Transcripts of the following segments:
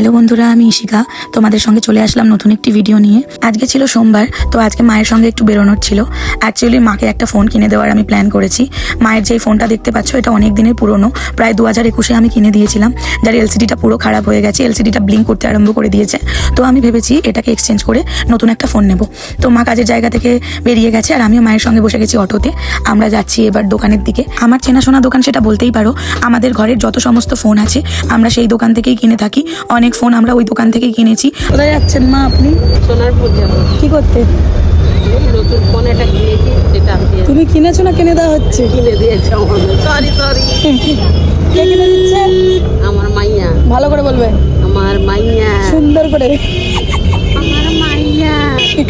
Hello বন্ধুরা, আমি ইশিকা তোমাদের সঙ্গে চলে আসলাম নতুন একটি ভিডিও নিয়ে। আজকে ছিল সোমবার, তো আজকে মায়ের সঙ্গে একটু বেরোনোর ছিল। অ্যাকচুয়ালি মাকে একটা ফোন কিনে দেওয়ার আমি প্ল্যান করেছি। মায়ের যেই ফোনটা দেখতে পাচ্ছ, এটা অনেক দিনের পুরনো। প্রায় দু হাজার একুশে আমি কিনে দিয়েছিলাম। যার এলসিডিটা পুরো খারাপ হয়ে গেছে। এলসিডিটা ব্লিঙ্ক করতে আরম্ভ করে দিয়েছে। তো আমি ভেবেছি এটাকে এক্সচেঞ্জ করে নতুন একটা ফোন নেব। তো মা কাজের জায়গা থেকে বেরিয়ে গেছে আর আমিও মায়ের সঙ্গে বসে গেছি অটোতে। আমরা যাচ্ছি এবার দোকানের দিকে। আমার চেনাশোনা দোকান সেটা বলতেই পারো। আমাদের ঘরের যত সমস্ত ফোন আছে, আমরা সেই দোকান থেকেই কিনে থাকি। অনেক ফোন আমরা ওই দোকান থেকে কিনেছি। কোথায় যাচ্ছেন মা আপনি? সোনারপুর যাব। কি করতে? নতুন ফোন একটা কিনেছি আমি তুমি কিনেছো না কিনে দেওয়া হচ্ছে? কিনে দিয়েছে সরি সরি কে কিনে দিচ্ছে? আমার মাইয়া। ভালো করে বলবে। আমার মাইয়া। সুন্দর করে।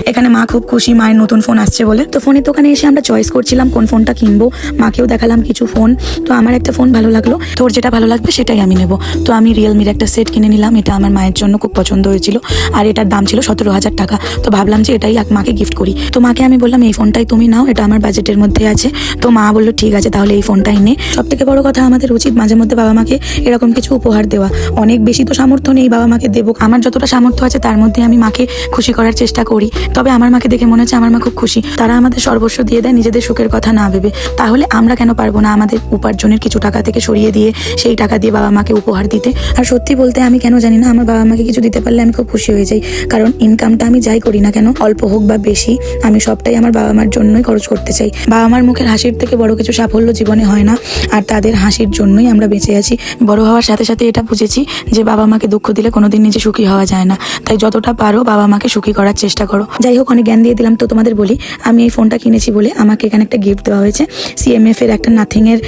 এখানে মা খুব খুশি, মায়ের নতুন ফোন আসছে বলে। তো ফোনের দোকানে এসে আমরা চয়েস করছিলাম কোন ফোনটা কিনবো। মাকেও দেখালাম কিছু ফোন তো আমার একটা ফোন ভালো লাগল। তোর যেটা ভালো লাগবে সেটাই আমি নেব। তো আমি রিয়েলমির একটা সেট কিনে নিলাম। এটা আমার মায়ের জন্য খুব পছন্দ হয়েছিল। আর এটার দাম ছিল সতেরো হাজার টাকা। তো ভাবলাম যে এটাই এক- মাকে গিফট করি। তো মাকে আমি বললাম, এই ফোনটাই তুমি নাও। এটা আমার বাজেটের মধ্যে আছে। তো মা বলল, ঠিক আছে, তাহলে এই ফোনটাই নে। সব থেকে বড় কথা, আমাদের উচিত মাঝে মধ্যে বাবা মাকে এরকম কিছু উপহার দেওয়া। অনেক বেশি তো সামর্থ্য নেই বাবা মাকে দেবো। আমার যতটা সামর্থ্য আছে, তার মধ্যে আমি মাকে খুশি করার চেষ্টা করি। তবে আমার মাকে দেখে মনে হচ্ছে আমার মা খুব খুশি। তারা আমাদের সর্বস্ব দিয়ে দেয়, নিজেদের সুখের কথা না ভেবে। তাহলে আমরা কেন পারব না আমাদের উপার্জনের কিছু টাকা থেকে সরিয়ে দিয়ে সেই টাকা দিয়ে বাবা মাকে উপহার দিতে? আর সত্যি বলতে আমি কেন জানি না, আমার বাবা মাকে কিছু দিতে পারলে আমি খুব খুশি হয়ে যাই। কারণ ইনকামটা আমি যাই করি না কেন, অল্প হোক বা বেশি, আমি সবটাই আমার বাবা মার জন্যই খরচ করতে চাই। বাবা মার মুখের হাসির থেকে বড় কিছু সাফল্য জীবনে হয় না, আর তাদের হাসির জন্যই আমরা বেঁচে আছি। বড় হওয়ার সাথে সাথে এটা বুঝেছি যে বাবা মাকে দুঃখ দিলে কোনোদিন নিজে সুখী হওয়া যায় না। তাই যতটা পারো বাবা মাকে সুখী করার চেষ্টা করো। যাই হোক অনেক জ্ঞান দিয়ে দিলাম। তো তোমাদের বলি, আমি এই ফোনটা কিনেছি বলে আমাকে এখানে একটা গিফট দেওয়া হয়েছে। সিএমএফ এর একটা নাথিংয়ের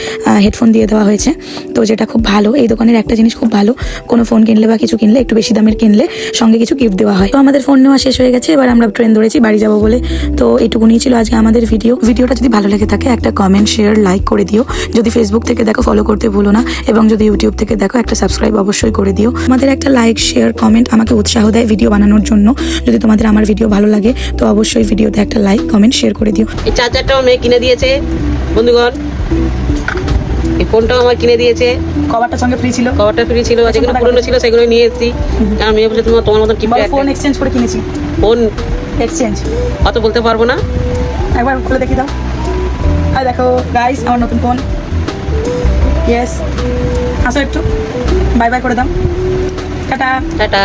হেডফোন দিয়ে দেওয়া হয়েছে। তো যেটা খুব ভালো, এই দোকানের একটা জিনিস খুব ভালো। কোনো ফোন কিনলে বা কিছু কিনলে, একটু বেশি দামের কিনলে সঙ্গে কিছু গিফট দেওয়া হয়। তো আমাদের ফোন নেওয়া শেষ হয়ে গেছে। এবার আমরা ট্রেন ধরেছি, বাড়ি যাব বলে। তো এটুকুনি ছিল আজকে আমাদের ভিডিও ভিডিওটা যদি ভালো লেগে থাকে, একটা কমেন্ট শেয়ার লাইক করে দিও। যদি ফেসবুক থেকে দেখো ফলো করতে ভুলো না, এবং যদি ইউটিউব থেকে দেখো, একটা সাবস্ক্রাইব অবশ্যই করে দিও। আমাদের একটা লাইক শেয়ার কমেন্ট আমাকে উৎসাহ দেয় ভিডিও বানানোর জন্য। যদি তোমাদের আমার ভিডিও ভালো লাগে তো অবশ্যই ভিডিওতে একটা লাইক কমেন্ট শেয়ার করে দিও। এই চার্জারটাও মেয়ে কিনে দিয়েছে বন্ধুগণ। এই ফোনটাও আমার কিনে দিয়েছে। কভারটা সঙ্গে ফ্রি ছিল। কভারটা ফ্রি ছিল আর যেগুলো পুরনো ছিল সেগুলো নিয়ে এসেছি। কারণ মেয়ে বলছে তোমার তোমার মতন কি ফোন এক্সচেঞ্জ করে কিনেছি। ফোন এক্সচেঞ্জ অত বলতে পারব না। একবার খুলে দেখি দাও। আর দেখো গাইস আমার নতুন ফোন ইয়েস আসো একটু। বাই বাই করে দাও। টাটা। টাটা।